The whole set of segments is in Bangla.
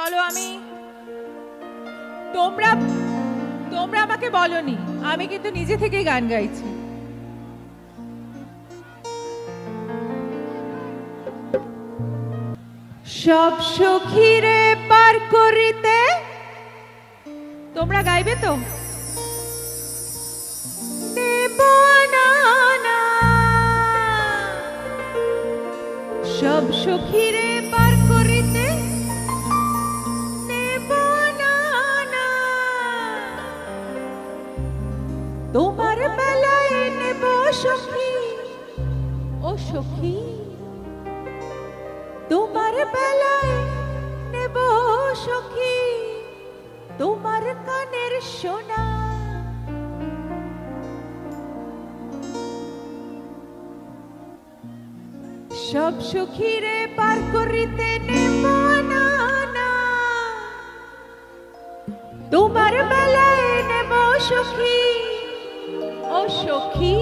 চলো আমি। তোমরা তোমরা আমাকে বলনি, আমি কিন্তু নিজে থেকেই গান গাইছি। সব সখীরে পার করিতে, তোমরা গাইবে তো। সব সখীরে তোমার বেলায় নেব সখী। ও সখী, তোমার বেলায় নেব সখী। তোমার কানের সোনা। সব সখীরে পার করিতে নেব না তোমার বেলায় নেব সখী। সখী,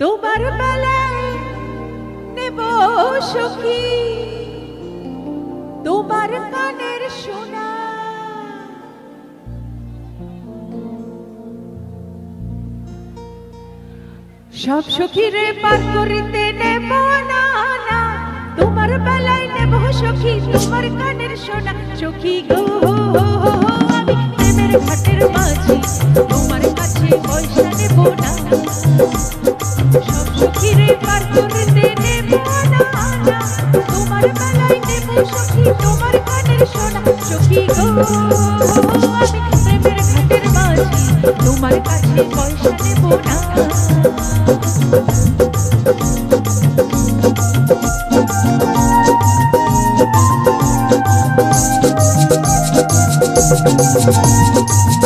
তোমার বেলায় নেব সখী। তোমার কানের সোনা, সব সখীরে পার করিতে নেব না তোমার বেলায় নেব সখী, তোমার কানের সোনা। সখী গো, আমি ঘাটের মাঝি সখীরে পার করিতে নেব না তোমার বেলায় নেব সখী, তোমার কানের সোনা। সখী গো, আমি প্রেমের ঘাটের মাঝি, তোমার কাছে পয়সা নেব না। আমাদের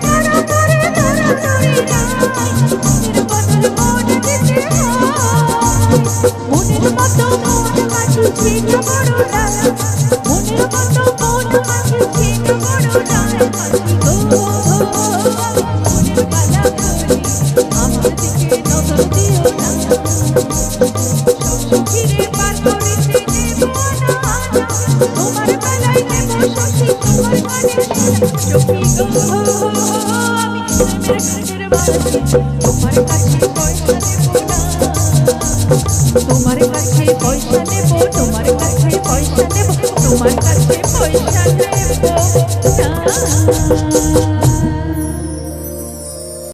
মনের মতো মন মাঝি ছিল বড় ডালা মনের মতো মন মাঝি ছিল বড় ডালা মাঝি গো মনের বালা করি আমার দিকে নজর দিও না। সখীরে পার করিতে নেব না না তোমার বেলায় নেব সখী তোমার কানে সখী গো বাসি নেব কাছে পয়সা নেব। না